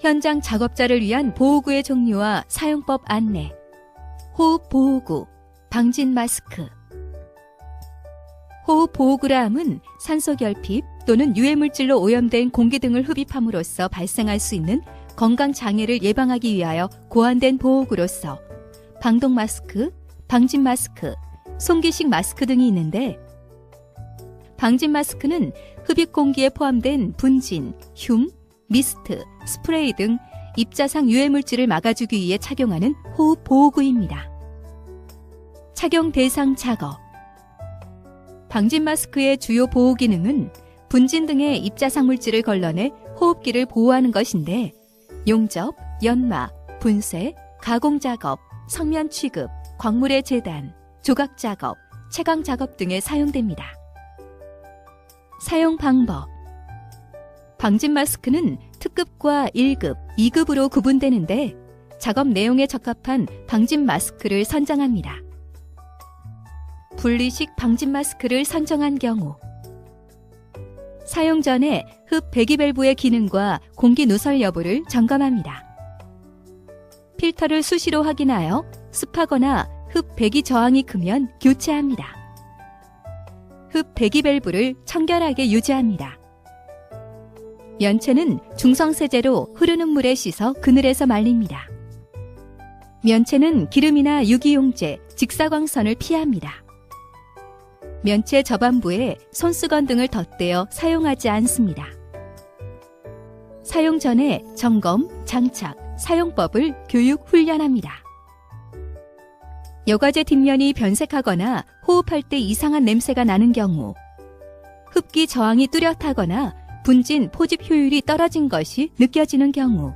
현장 작업자를 위한 보호구의 종류와 사용법 안내. 호흡 보호구, 방진 마스크. 호흡 보호구라 함은 산소 결핍 또는 유해 물질로 오염된 공기 등을 흡입함으로써 발생할 수 있는 건강 장애를 예방하기 위하여 고안된 보호구로서 방독 마스크, 방진 마스크, 송기식 마스크 등이 있는데 방진 마스크는 흡입 공기에 포함된 분진, 흉, 미스트, 스프레이 등 입자상 유해 물질을 막아주기 위해 착용하는 호흡 보호구입니다. 착용 대상 작업 방진 마스크의 주요 보호 기능은 분진 등의 입자상 물질을 걸러내 호흡기를 보호하는 것인데 용접, 연마, 분쇄, 가공 작업, 성면 취급, 광물의 재단, 조각 작업, 채광 작업 등에 사용됩니다. 사용 방법 방진 마스크는 특급과 1급, 2급으로 구분되는데 작업 내용에 적합한 방진 마스크를 선정합니다. 분리식 방진 마스크를 선정한 경우 사용 전에 흡 배기밸브의 기능과 공기 누설 여부를 점검합니다. 필터를 수시로 확인하여 습하거나 흡 배기 저항이 크면 교체합니다. 흡 배기 밸브를 청결하게 유지합니다. 면체는 중성세제로 흐르는 물에 씻어 그늘에서 말립니다. 면체는 기름이나 유기용제, 직사광선을 피합니다. 면체 저반부에 손수건 등을 덧대어 사용하지 않습니다. 사용 전에 점검, 장착, 사용법을 교육 훈련합니다. 여과제 뒷면이 변색하거나 호흡할 때 이상한 냄새가 나는 경우, 흡기 저항이 뚜렷하거나 분진 포집 효율이 떨어진 것이 느껴지는 경우,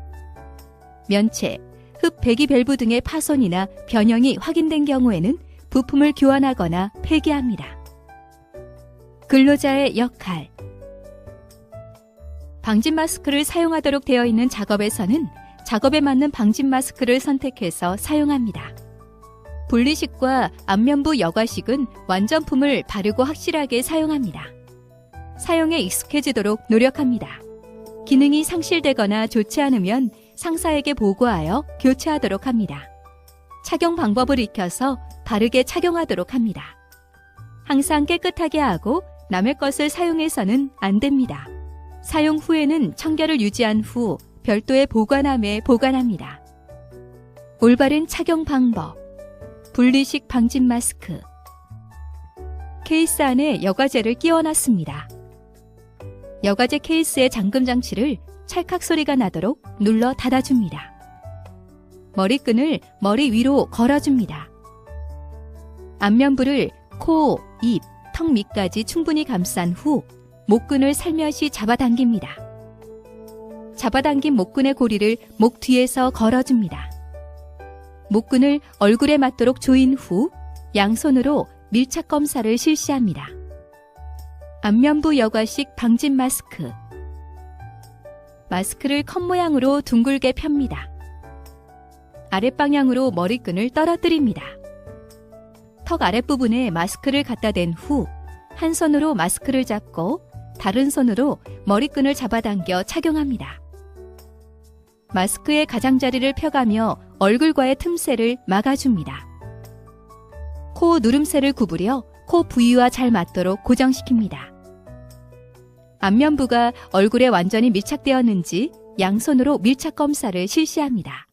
면체, 흡 배기 밸브 등의 파손이나 변형이 확인된 경우에는 부품을 교환하거나 폐기합니다. 근로자의 역할 방진 마스크를 사용하도록 되어 있는 작업에서는 작업에 맞는 방진 마스크를 선택해서 사용합니다. 분리식과 안면부 여과식은 완전품을 바르고 확실하게 사용합니다. 사용에 익숙해지도록 노력합니다. 기능이 상실되거나 좋지 않으면 상사에게 보고하여 교체하도록 합니다. 착용 방법을 익혀서 바르게 착용하도록 합니다. 항상 깨끗하게 하고 남의 것을 사용해서는 안 됩니다. 사용 후에는 청결을 유지한 후 별도의 보관함에 보관합니다. 올바른 착용 방법. 분리식 방진 마스크. 케이스 안에 여과제를 끼워 놨습니다. 여과제 케이스의 잠금 장치를 찰칵 소리가 나도록 눌러 닫아줍니다. 머리끈을 머리 위로 걸어줍니다. 안면부를 코, 입, 턱 밑까지 충분히 감싼 후 목끈을 살며시 잡아당깁니다. 잡아당긴 목끈의 고리를 목 뒤에서 걸어줍니다. 목끈을 얼굴에 맞도록 조인 후 양손으로 밀착 검사를 실시합니다. 안면부 여과식 방진 마스크. 마스크를 컵 모양으로 둥글게 펴니다. 아랫방향으로 머리끈을 떨어뜨립니다. 턱 아랫부분에 마스크를 갖다 댄 후 한 손으로 마스크를 잡고 다른 손으로 머리끈을 잡아당겨 착용합니다. 마스크의 가장자리를 펴가며 얼굴과의 틈새를 막아줍니다. 코 누름새를 구부려 코 부위와 잘 맞도록 고정시킵니다. 안면부가 얼굴에 완전히 밀착되었는지 양손으로 밀착 검사를 실시합니다.